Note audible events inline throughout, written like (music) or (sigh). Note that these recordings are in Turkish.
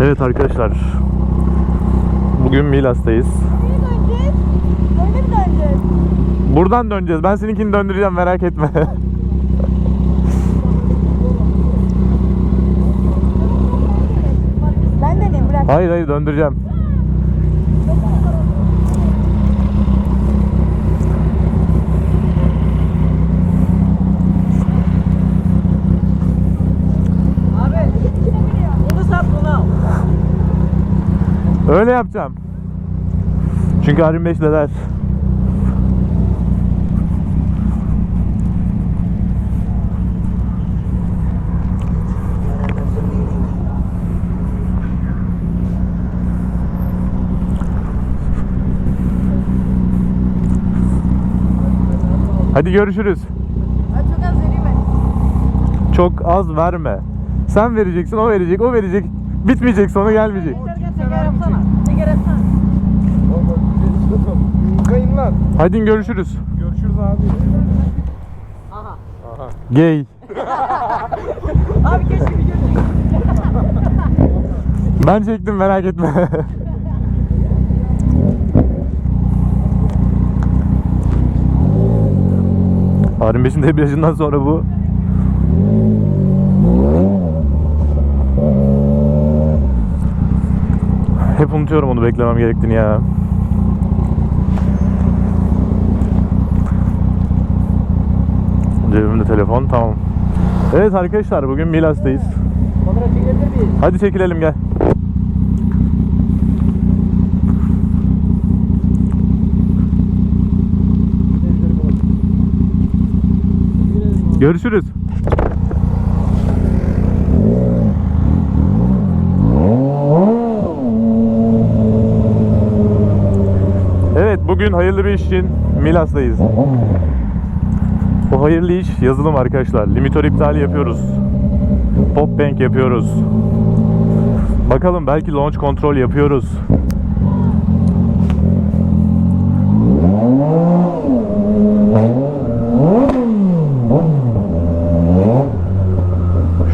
Evet arkadaşlar. Bugün Milas'tayız. Nereye döneceğiz? Böyle mi döneceğiz? Buradan döneceğiz. Ben seninkini döndüreceğim merak etme. Ben deneyim bırak. hayır hayır döndüreceğim. Abi bunu sat bunu al. Öyle yapacağım. Çünkü Harim 5 der. Hadi görüşürüz. Ay, çok az vereyim? Çok az verme. Sen vereceksin, o verecek, o verecek. Bitmeyecek, sonu gelmeyecek. Yapsana. Teker yapsana. Kayın lan. Hadi görüşürüz. Görüşürüz abi. Aha. Gay. Abi keşke bir görsek. Ben çektim merak etme. Harim 5'in debriyajından sonra bu. Hep unutuyorum onu beklemem gerektiğini ya. Cebimde telefon tamam. Evet arkadaşlar bugün Milas'tayız. Miyiz? Hadi çekilelim gel. Görüşürüz. Evet bugün hayırlı bir iş için Milas'tayız. O hayırlı iş yazılım arkadaşlar. Limitör iptali yapıyoruz. Pop bank yapıyoruz. Bakalım belki launch kontrol yapıyoruz.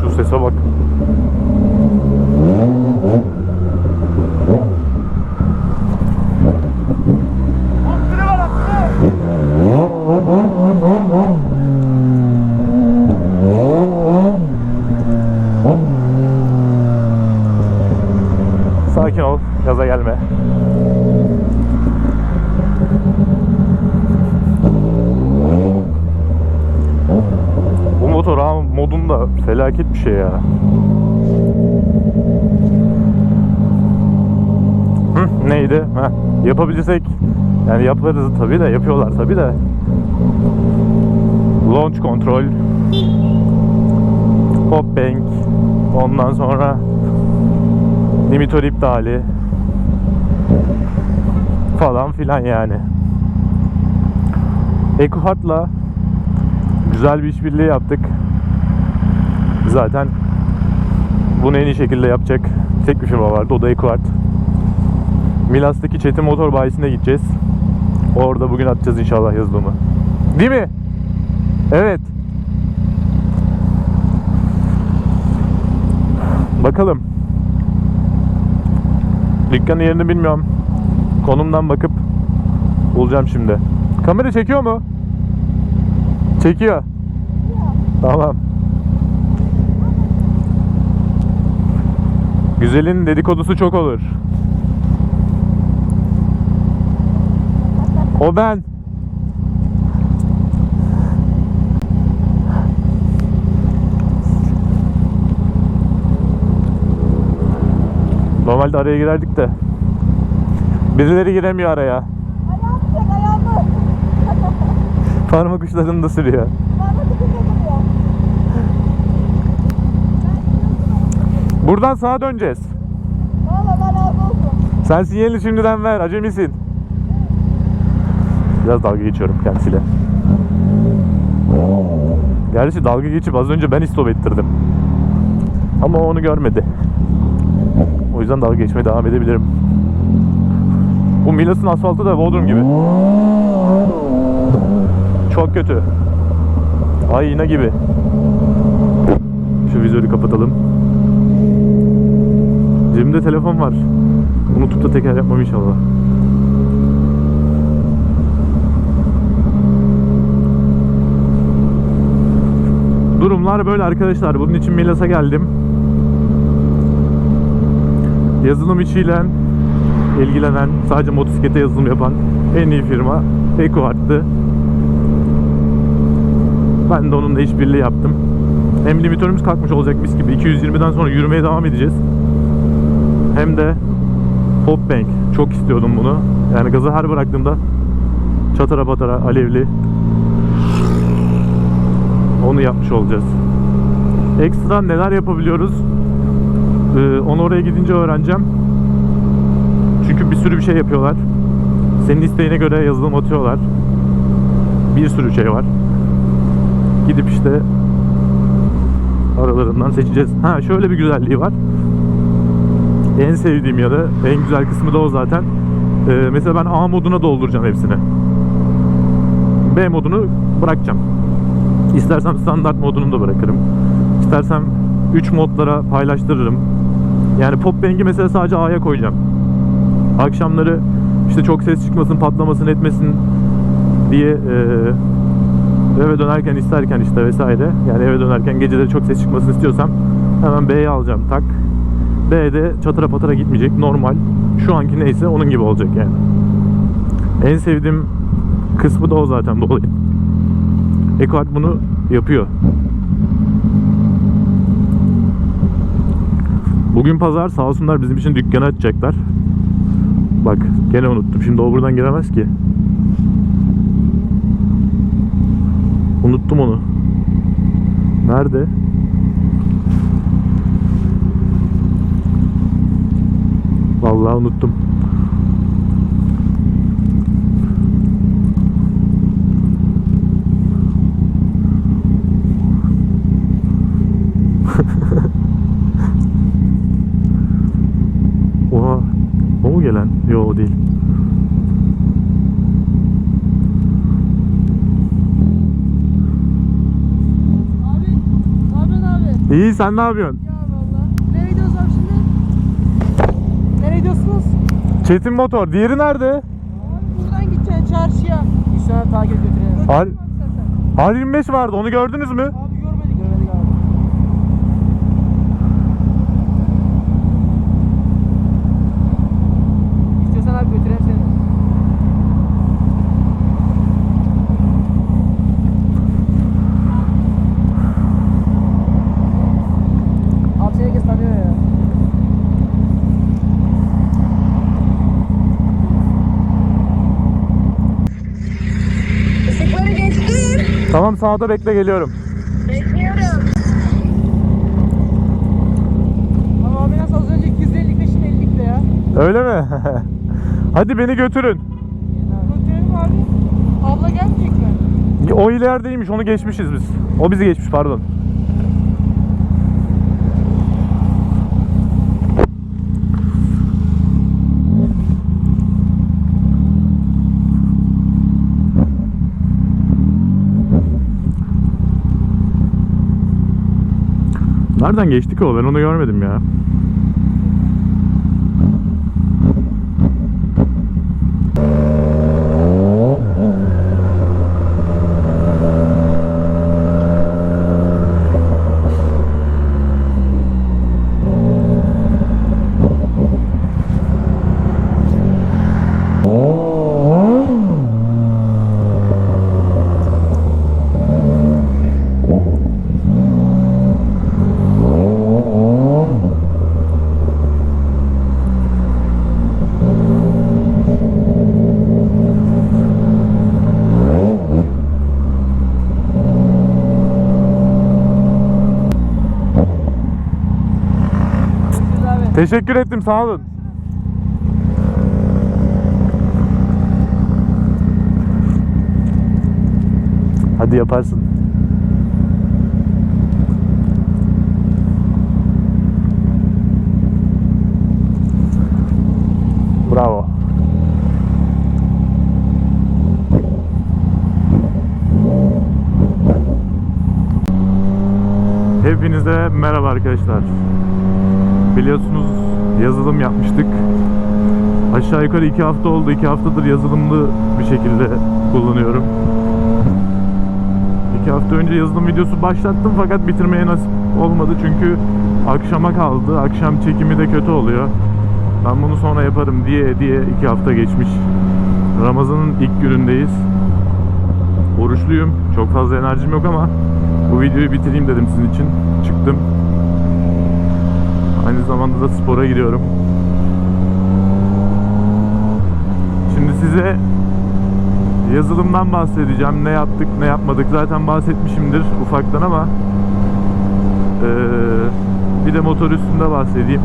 Şu sese bak. Sakin ol, gaza gelme. Bu motor modunda felaket bir şey ya. Hı, neydi? Heh, yapabilirsek yani yaparız tabii de yapıyorlar tabii de. Launch kontrol, pop bank, ondan sonra limitör iptali falan filan yani. EcoHeart'la güzel bir işbirliği yaptık. Zaten bunu en iyi şekilde yapacak tek bir firma vardı. O da EcoHeart. Milas'taki Çetin Motor Bayisi'ne gideceğiz. Orada bugün atacağız inşallah yazılımı. Değil mi? Evet. Bakalım. Dükkanın yerini bilmiyorum. Konumdan bakıp bulacağım şimdi. Kamera çekiyor mu? Çekiyor. Tamam. Güzelin dedikodusu çok olur. O ben. Normalde araya girerdik de. Birileri giremiyor araya. Ayağımı çek ayağımı. Parmak uçlarını da sürüyor. Bana sıkıştırıyor. Buradan sağa döneceğiz. Valla olsun. Sen sinyalini şimdiden ver. Acemisin. Biraz dalga geçiyorum kendisiyle. Gerçi dalga geçip az önce ben istop ettirdim. Ama o onu görmedi. O yüzden dalga geçmeye devam edebilirim. Bu Milas'ın asfaltı da Bodrum gibi. Çok kötü. Ayna gibi. Şu vizörü kapatalım. Cebimde telefon var. Unutup da teker yapmam inşallah. Durumlar böyle arkadaşlar. Bunun için Milas'a geldim. Yazılım işiyle ilgilenen, sadece motosiklete yazılım yapan en iyi firma EcoArt'tı. Ben de onunla işbirliği yaptım. Hem limitörümüz kalkmış olacak mis gibi. 220'den sonra yürümeye devam edeceğiz. Hem de Pop Bank. Çok istiyordum bunu. Yani gazı her bıraktığımda çatara patara alevli. Onu yapmış olacağız. Ekstra neler yapabiliyoruz? Ee, onu oraya gidince öğreneceğim. Çünkü bir sürü bir şey yapıyorlar. Senin isteğine göre yazılım atıyorlar. Bir sürü şey var. Gidip işte aralarından seçeceğiz. Ha şöyle bir güzelliği var. En sevdiğim ya da en güzel kısmı da o zaten. Ee, mesela ben A moduna dolduracağım hepsini. B modunu bırakacağım. İstersem standart modunu da bırakırım. İstersem 3 modlara paylaştırırım. Yani pop bangi mesela sadece A'ya koyacağım. Akşamları işte çok ses çıkmasın, patlamasın, etmesin diye e, eve dönerken isterken işte vesaire. Yani eve dönerken geceleri çok ses çıkmasını istiyorsam hemen B'ye alacağım tak. B'de çatıra patara gitmeyecek. Normal. Şu anki neyse onun gibi olacak yani. En sevdiğim kısmı da o zaten bu olayın. EcoArt bunu yapıyor. Bugün pazar sağ olsunlar bizim için dükkanı açacaklar. Bak gene unuttum. Şimdi o buradan giremez ki. Unuttum onu. Nerede? Vallahi unuttum. (laughs) Oha. O mu gelen? Yo o değil. Abi, abi? İyi sen ne yapıyorsun? Ya valla. Nereye gidiyoruz abi şimdi? Nereye gidiyorsunuz? Çetin motor. Diğeri nerede? Abi buradan gideceksin çarşıya. Bir sonra takip götürelim. Al- sen? R25 vardı. Onu gördünüz mü? Abi Tamam sağda bekle geliyorum. Bekliyorum. Ama abi nasıl az önce 250'likle şimdi 50'likle ya. Öyle mi? (laughs) Hadi beni götürün. Götürelim abi. Abla gelmeyecek mi? O ilerideymiş. Onu geçmişiz biz. O bizi geçmiş pardon. Nereden geçtik o? Ben onu görmedim ya. Teşekkür ettim sağ olun. Hadi yaparsın. Bravo. Hepinize merhaba arkadaşlar. Biliyorsunuz yazılım yapmıştık. Aşağı yukarı iki hafta oldu. iki haftadır yazılımlı bir şekilde kullanıyorum. İki hafta önce yazılım videosu başlattım fakat bitirmeye nasip olmadı çünkü akşama kaldı. Akşam çekimi de kötü oluyor. Ben bunu sonra yaparım diye diye iki hafta geçmiş. Ramazan'ın ilk günündeyiz. Oruçluyum. Çok fazla enerjim yok ama bu videoyu bitireyim dedim sizin için. Çıktım. Aynı zamanda da spora gidiyorum. Şimdi size yazılımdan bahsedeceğim. Ne yaptık, ne yapmadık. Zaten bahsetmişimdir ufaktan ama eee, bir de motor üstünde bahsedeyim.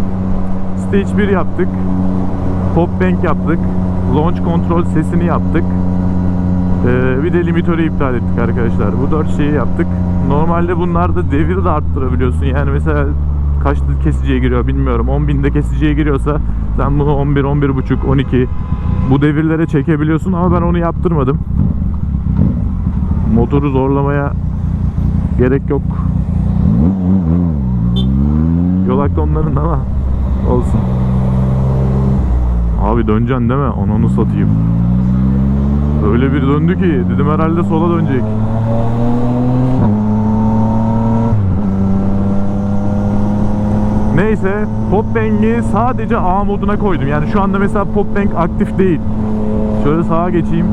Stage 1 yaptık. Pop bank yaptık. Launch control sesini yaptık. Ee, bir de limitörü iptal ettik arkadaşlar. Bu dört şeyi yaptık. Normalde bunlarda devir de arttırabiliyorsun. Yani mesela kaç kesiciye giriyor bilmiyorum. 10.000'de kesiciye giriyorsa sen bunu 11, 11.5, 12 bu devirlere çekebiliyorsun ama ben onu yaptırmadım. Motoru zorlamaya gerek yok. Yol hakkı onların ama olsun. Abi döneceksin değil mi? Ananı satayım. Öyle bir döndü ki dedim herhalde sola dönecek. Neyse pop bank'i sadece A moduna koydum. Yani şu anda mesela pop bank aktif değil. Şöyle sağa geçeyim.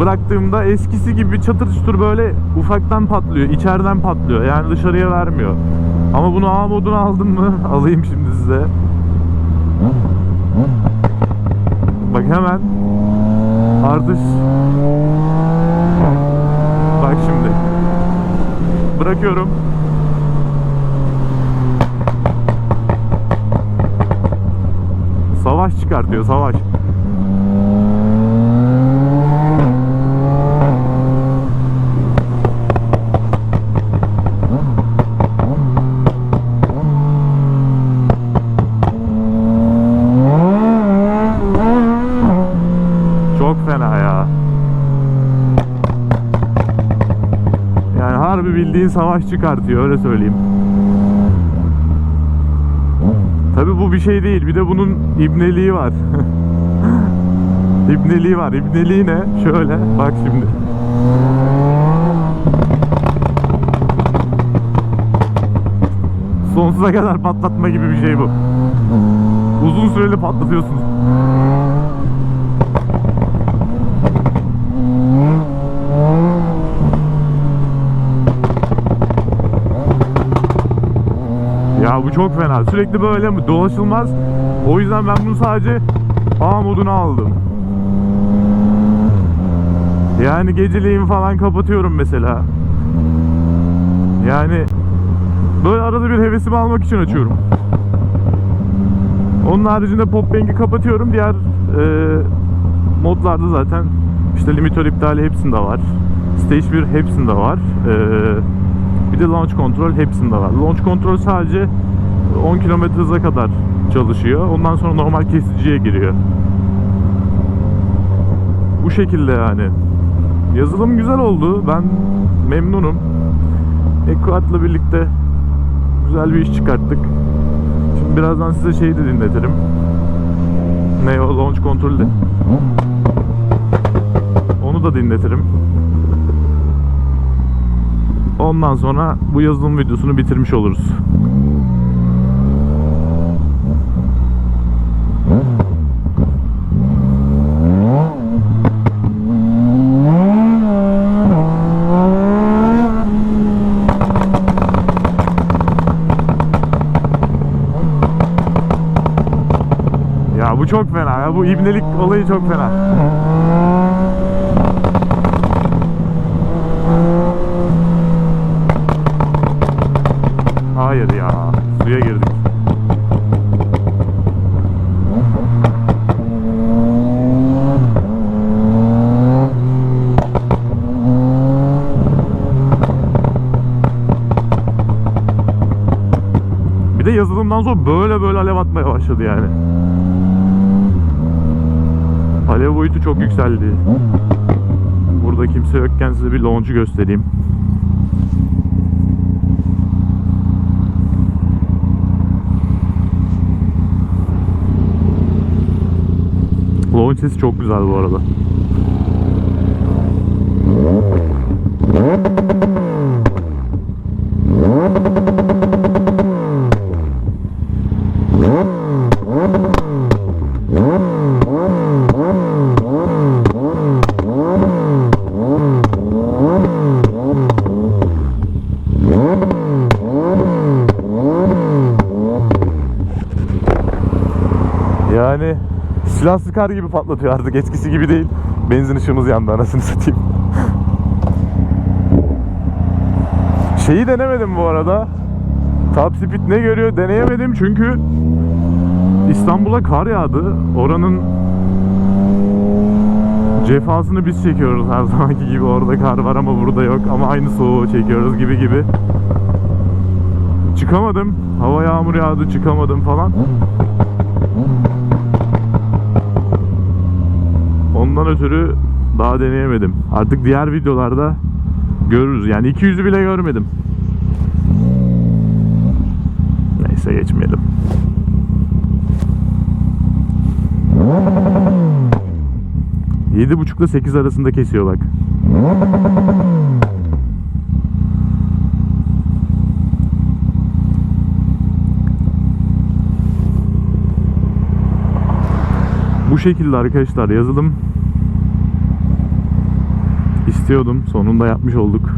Bıraktığımda eskisi gibi çatır çutur böyle ufaktan patlıyor. içeriden patlıyor. Yani dışarıya vermiyor. Ama bunu A moduna aldım mı? (laughs) Alayım şimdi size. Bak hemen artış. Bak şimdi. Bırakıyorum. Savaş çıkartıyor savaş. Çok fena ya. Yani harbi bildiğin savaş çıkartıyor öyle söyleyeyim. Tabi bu bir şey değil. Bir de bunun ibneliği var. (laughs) ibneliği var. İbneliği ne? Şöyle bak şimdi. Sonsuza kadar patlatma gibi bir şey bu. Uzun süreli patlatıyorsunuz. Ya bu çok fena. Sürekli böyle mi? Dolaşılmaz. O yüzden ben bunu sadece A moduna aldım. Yani geceleyin falan kapatıyorum mesela. Yani böyle arada bir hevesimi almak için açıyorum. Onun haricinde pop bank'i kapatıyorum. Diğer e, modlarda zaten işte limitör iptali hepsinde var. Stage 1 hepsinde var. E, bir de launch control hepsinde var. Launch control sadece 10 km hıza kadar çalışıyor. Ondan sonra normal kesiciye giriyor. Bu şekilde yani. Yazılım güzel oldu. Ben memnunum. Equat'la birlikte güzel bir iş çıkarttık. Şimdi birazdan size şeyi de dinletirim. Ne o launch kontrolü de. Onu da dinletirim. Ondan sonra bu yazılım videosunu bitirmiş oluruz. Ya bu çok fena ya. Bu ibnelik olayı çok fena. yazılımdan sonra böyle böyle alev atmaya başladı yani. Alev boyutu çok yükseldi. Burada kimse yokken size bir launch'u göstereyim. Launch sesi çok güzel bu arada. Sıkar gibi patlatıyor artık eskisi gibi değil. Benzin ışığımız yandı anasını satayım. Şeyi denemedim bu arada. Top speed ne görüyor deneyemedim çünkü İstanbul'a kar yağdı. Oranın cefasını biz çekiyoruz her (laughs) zamanki gibi. Orada kar var ama burada yok ama aynı soğuğu çekiyoruz gibi gibi. Çıkamadım. Hava yağmur yağdı çıkamadım falan. Ondan ötürü daha deneyemedim. Artık diğer videolarda görürüz. Yani 200'ü bile görmedim. Neyse geçmeyelim. Yedi buçukla 8 arasında kesiyor bak. Bu şekilde arkadaşlar yazılım istiyordum. Sonunda yapmış olduk.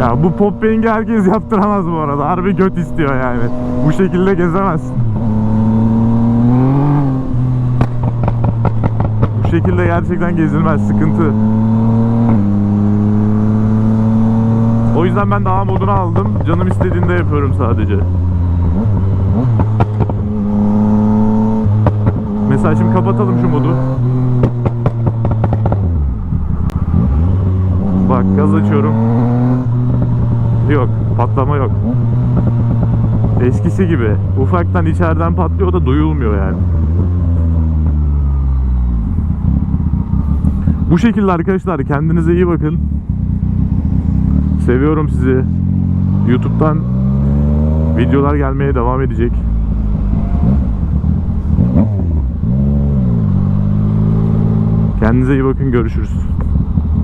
Ya bu pop herkes yaptıramaz bu arada. Harbi göt istiyor yani. Bu şekilde gezemezsin. Bu şekilde gerçekten gezilmez. Sıkıntı. O yüzden ben daha modunu aldım. Canım istediğinde yapıyorum sadece. Mesela şimdi kapatalım şu modu. Bak gaz açıyorum. Yok, patlama yok. Eskisi gibi. Ufaktan içeriden patlıyor da duyulmuyor yani. Bu şekilde arkadaşlar kendinize iyi bakın. Seviyorum sizi. YouTube'dan videolar gelmeye devam edecek. Kendinize iyi bakın görüşürüz.